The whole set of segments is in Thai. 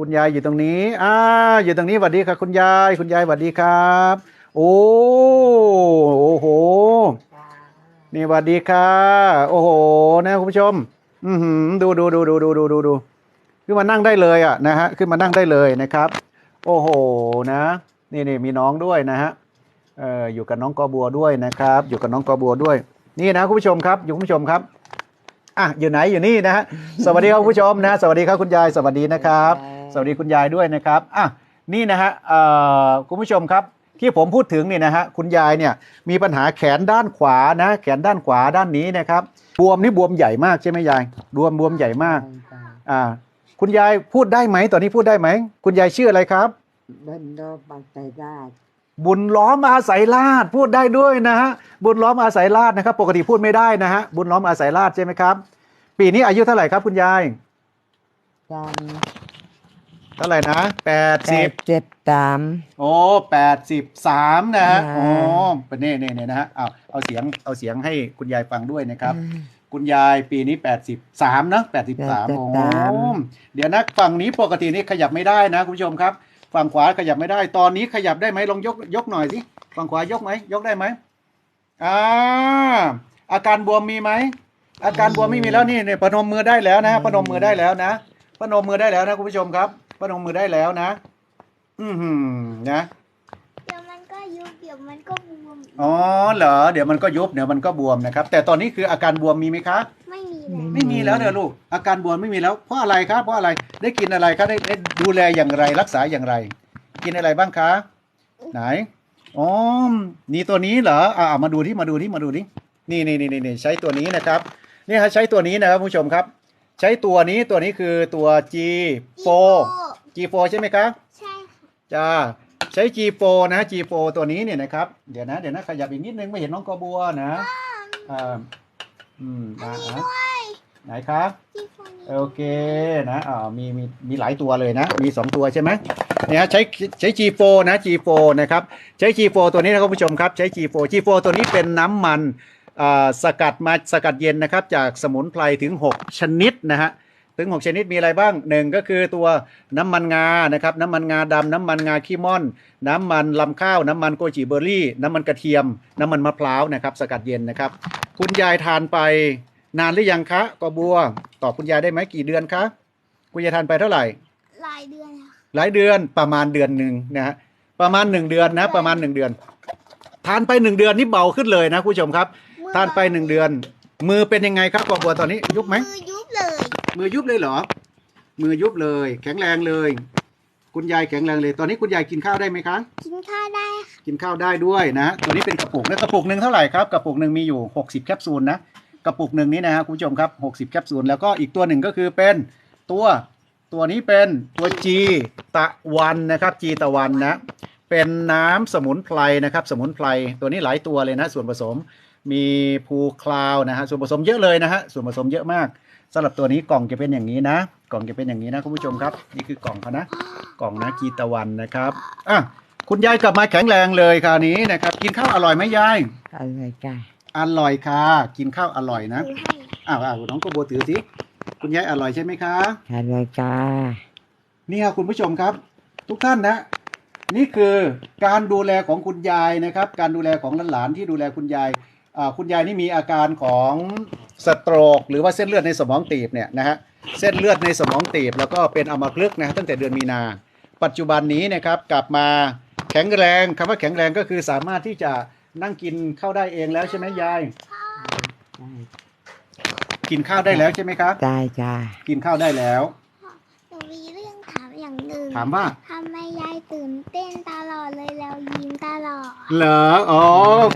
คุณยายอยู่ตรงนี้ อ่า อยู่ตรงนี้สวัสดีค่ะ คุณยาย คุณยายสวัสดีครับ โอ้โอ้โห นี่สวัสดีค่ะ โอ้โห นะคุณผู้ชม อือหือดูดูดูดูดูดูดูดูขึ้นมานั่งได้เลยอะนะฮะ ขึ้นมานั่งได้เลยนะครับ โอ้โห นะ นี่นี่มีน้องด้วยนะฮะ เอ่ออยู่กับน้องกอบัวด้วยนะครับ อยู่กับน้องกอบัวด้วย นี่นะคุณผู้ชมครับ อยู่คุณผู้ชมครับอะอยู่ไหนอยู่นี่นะฮะสวัสดีครับคุณผู้ชมนะ สวัสดีครับคุณยายสวัสดีนะครับ สวัสดีคุณยายด้วยนะครับอะนี่นะฮะเอ่อคุณผู้ชมครับที่ผมพูดถึงเนี่ยนะฮะคุณยายเนี่ยมีปัญหาแขนด้านขวานะ แขนด้านขวาด้านนี้นะครับบวมนี่บวมใหญ่มากใช่ไหมยายบวมบวมใหญ่มากอ่าคุณยายพูดได้ไหมตอนนี้พูดได้ไหมคุณยายชื่ออะไรครับบันโดบังไตราชบุญล้อมอาศัยราชพูดได้ด้วยนะฮะบุญล้อมอาศัยราชนะครับ ปกติพูดไม่ได้นะฮะบุญล้อมอาศัยราชใช่ไหมครับ ปีนี้อายุเท่าไหร่ครับ คุณยายจเท่าไหร่นะแปดำแปสิบดเจ็ดสามโอ้แปดสิบสามนะฮะอ่าโอ้เป็นเน่เน่เน่นะฮะเอาเอาเสียงเอาเสียงให้คุณยายฟังด้วยนะครับ คุณยายปีนี้แปดสิบสามนะแปดสิบสามโอ้เดี๋ยวนะฝั่งนี้ปกตินี่ขยับไม่ได้นะคุณผู้ชมครับ ฝั่งขวาขยับไม่ได้ ตอนนี้ขยับได้ไหมลองยกยกหน่อยสิ ฝั่งขวายกไหมยกได้ไหมอ่าอาการบวมมีไหมอาการบวมไม่มีแล้วนี่เนี่ยพนมมือได้แล้วนะพนมมือได้แล้วนะพนมมือได้แล้วนะคุณผู้ชมครับ พนมมือได้แล้วนะ อือหือนะเดี๋ยวมันก็ยุบเดี๋ยวมันก็บวมอ๋อเหรอเดี๋ยวมันก็ยุบเดี๋ยวมันก็บวมนะครับ แต่ตอนนี้คืออาการบวมมีไหมคะ ไม่มีแล้วไม่มีแล้วเด้อลูก อาการบวมไม่มีแล้ว เพราะอะไรครับเพราะอะไรได้กินอะไรครับได้ได้ดูแลอย่างไรรักษาอย่างไร กินอะไรบ้างคะ ไหนอ๋อนี่ตัวนี้เหรออ่ามาดูที่มาดูที่มาดูที่นี่นี่นี่นี่นี่ใช้ตัวนี้นะครับนี่ฮะใช้ตัวนี้นะครับผู้ชมครับ ใช้ตัวนี้ตัวนี้คือตัว G4 G4 ใช่ไหมครับ ใช่ค่ะจ้าใช้ G4 นะ G4 ตัวนี้เนี่ยนะครับ เดี๋ยวนะ เดี๋ยวนะขยับอีกนิดนึงไม่เห็นน้องกอบัวนะอ่าอืมอ่าอ่าไหนครับ ที่ฟองโอเคนะอ่ามีมีมีหลายตัวเลยนะ มี 2 ตัวใช่ไหมเนี่ยใช้ใช้ G4 นะ G4 นะครับใช้ G4 ตัวนี้นะครับคุณผู้ชมครับใช้ G4 G4 ตัวนี้เป็นน้ำมันอ่าสกัดมาสกัดเย็นนะครับ จากสมุนไพรถึง 6 ชนิดนะฮะ ถึง 6 ชนิดมีอะไรบ้างหนึ่งก็คือตัวน้ำมันงานะครับน้ำมันงาดำน้ำมันงาขี้ม่อน น้ำมันลำข้าว น้ำมันโกจิเบอร์รี่ น้ำมันกระเทียม น้ำมันมะพร้าวนะครับสกัดเย็นนะครับ คุณยายทานไปนานหรือยังคะกอบัวตอบคุณยายได้ไหมกี่เดือนคะคุณยายทานไปเท่าไหร่ หลายเดือนแล้วหลายเดือนประมาณเดือนหนึ่งนะฮะประมาณหนึ่งเดือนนะประมาณหนึ่งเดือน ทานไปหนึ่งเดือนนี่เบาขึ้นเลยนะคุณผู้ชมครับ ทานไปหนึ่งเดือน มือเป็นยังไงครับกอบัวตอนนี้ยุบไหมมือยุบเลย มือยุบเลยเหรอ มือยุบเลย แข็งแรงเลย คุณยายแข็งแรงเลย ตอนนี้คุณยายกินข้าวได้ไหมคะ กินข้าวได้ค่ะกินข้าวได้ด้วยนะ ตัวนี้เป็นกระปุกนะกระปุกหนึ่งเท่าไหร่ครับ กระปุกหนึ่งมีอยู่ 60 แคปซูลนะ กระปุกหนึ่งนี้นะฮะคุณผู้ชมครับ 60 แคปซูล แล้วก็อีกตัวหนึ่งก็คือเป็นตัวตัวนี้เป็นตัวจีตะวันนะครับ จีตะวันนะ เป็นน้ำสมุนไพรนะครับ สมุนไพรตัวนี้หลายตัวเลยนะ ส่วนผสมมีภูคลาวนะฮะส่วนผสมเยอะเลยนะฮะส่วนผสมเยอะมาก สำหรับตัวนี้กล่องจะเป็นอย่างนี้นะ กล่องจะเป็นอย่างนี้นะคุณผู้ชมครับ นี่คือกล่องเขานะ กล่องนะจีตะวันนะครับอะคุณยายกลับมาแข็งแรงเลยคราวนี้นะครับ กินข้าวอร่อยไหมยายอะไรจ้ะอร่อยค่ะ กินข้าวอร่อยนะถือให้อ้าวอ้าวน้องกบโบถือสิคุณยายอร่อยใช่ไหมคะอะไรจ้านี่ครับคุณผู้ชมครับ ทุกท่านนะ นี่คือการดูแลของคุณยายนะครับ การดูแลของหลานๆที่ดูแลคุณยายอ่าคุณยายนี่มีอาการของ สโตรกหรือว่าเส้นเลือดในสมองตีบเนี่ยนะฮะเส้นเลือดในสมองตีบ แล้วก็เป็นอัมพฤกษ์นะฮะตั้งแต่เดือนมีนา ปัจจุบันนี้นะครับกลับมาแข็งแรงคำว่าแข็งแรงก็คือสามารถที่จะนั่งกินข้าวได้เองแล้วใช่ไหมยาย กินข้าวได้แล้วใช่ไหมครับได้จ้ากินข้าวได้แล้วหนูมีเรื่องถามอย่างหนึ่งถามว่าทำไมยายตื่นเต้นตลอดเลยแล้วยิ้มตลอดเหรออ๋อ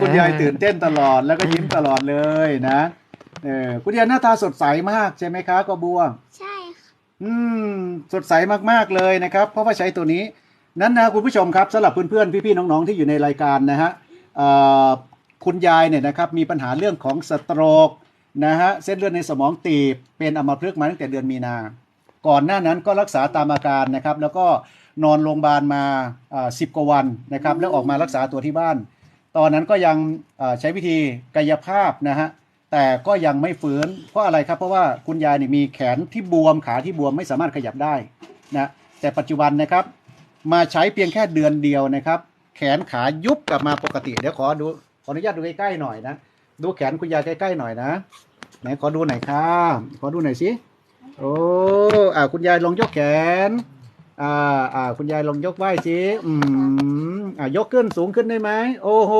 คุณยายตื่นเต้นตลอดแล้วก็ยิ้มตลอดเลยนะ เออคุณยายหน้าตาสดใสมากใช่ไหมคะกอบัว ใช่ค่ะอืม สดใสมากๆเลยนะครับ เพราะว่าใช้ตัวนี้ นั้นนะคุณผู้ชมครับสำหรับเพื่อนๆพี่ๆน้องๆที่อยู่ในรายการนะฮะเอ่อคุณยายเนี่ยนะครับมีปัญหาเรื่องของสโตรกนะฮะเส้นเลือดในสมองตีบเป็นอัมพฤกษ์มาตั้งแต่เดือนมีนา ก่อนหน้านั้นก็รักษาตามอาการนะครับ แล้วก็นอนโรงพยาบาลมาสิบกว่าวันนะครับแล้วออกมารักษาตัวที่บ้าน ตอนนั้นก็ยังเอ่อใช้วิธีกายภาพนะฮะ แต่ก็ยังไม่ฟื้นเพราะอะไรครับ เพราะว่าคุณยายเนี่ยมีแขนที่บวมขาที่บวมไม่สามารถขยับได้นะแต่ปัจจุบันนะครับ มาใช้เพียงแค่เดือนเดียวนะครับ แขนขายุบกลับมาปกติ เดี๋ยวขอดูขออนุญาตดูใกล้ๆหน่อยนะดูแขนคุณยายใกล้ๆหน่อยนะไหนขอดูหน่อยครับขอดูหน่อยสิโอ้อ่าคุณยายลองยกแขนอ่าอ่าคุณยายลองยกไหวสิอืมอ่ายกขึ้นสูงขึ้นได้ไหมโอ้โห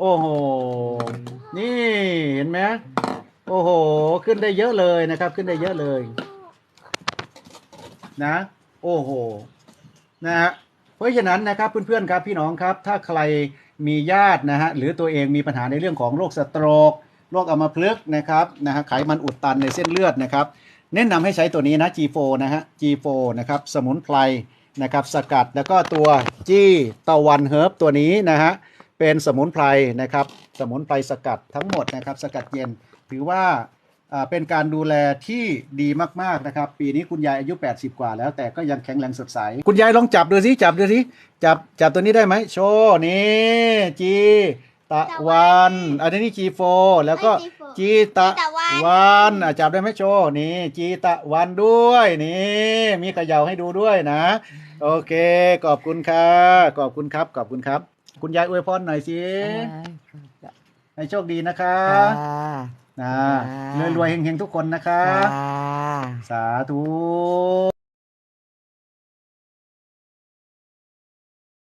โอ้โห เห็นไหมโอ้โห ขึ้นได้เยอะเลยนะครับ ขึ้นได้เยอะเลย นะ โอ้โห นะฮะเพราะฉะนั้นนะครับเพื่อนๆครับพี่น้องครับ ถ้าใครมีญาตินะฮะหรือตัวเองมีปัญหาในเรื่องของโรคสโตรกโรคอัมพฤกษ์นะครับนะฮะไขมันอุดตันในเส้นเลือดนะครับ แนะนำให้ใช้ตัวนี้นะ G4 นะฮะ G4 นะครับสมุนไพรนะครับสกัดแล้วก็ตัว G ตะวันเฮิร์บตัวนี้นะฮะ เป็นสมุนไพรนะครับ สมุนไพรสกัดทั้งหมดนะครับ สกัดเย็น ถือว่าอ่าเป็นการดูแลที่ดีมากๆนะครับ ปีนี้คุณยายอายุ 80 กว่าแล้วแต่ก็ยังแข็งแรงสดใส คุณยายลองจับดูสิจับดูสิจับจับตัวนี้ได้ไหมโชว์นี่จีตะวัน อันนี้จีโฟ แล้วก็จีตะวันอะจับได้ไหมโชว์นี่จีตะวันด้วยนี่มีเขย่าให้ดูด้วยนะ โอเคขอบคุณค่ะขอบคุณครับขอบคุณครับ คุณยายอวยพรหน่อยสิให้โชคดีนะคะค่ะนะค่ะรวยๆเฮงๆทุกคนนะคะค่ะสาธุ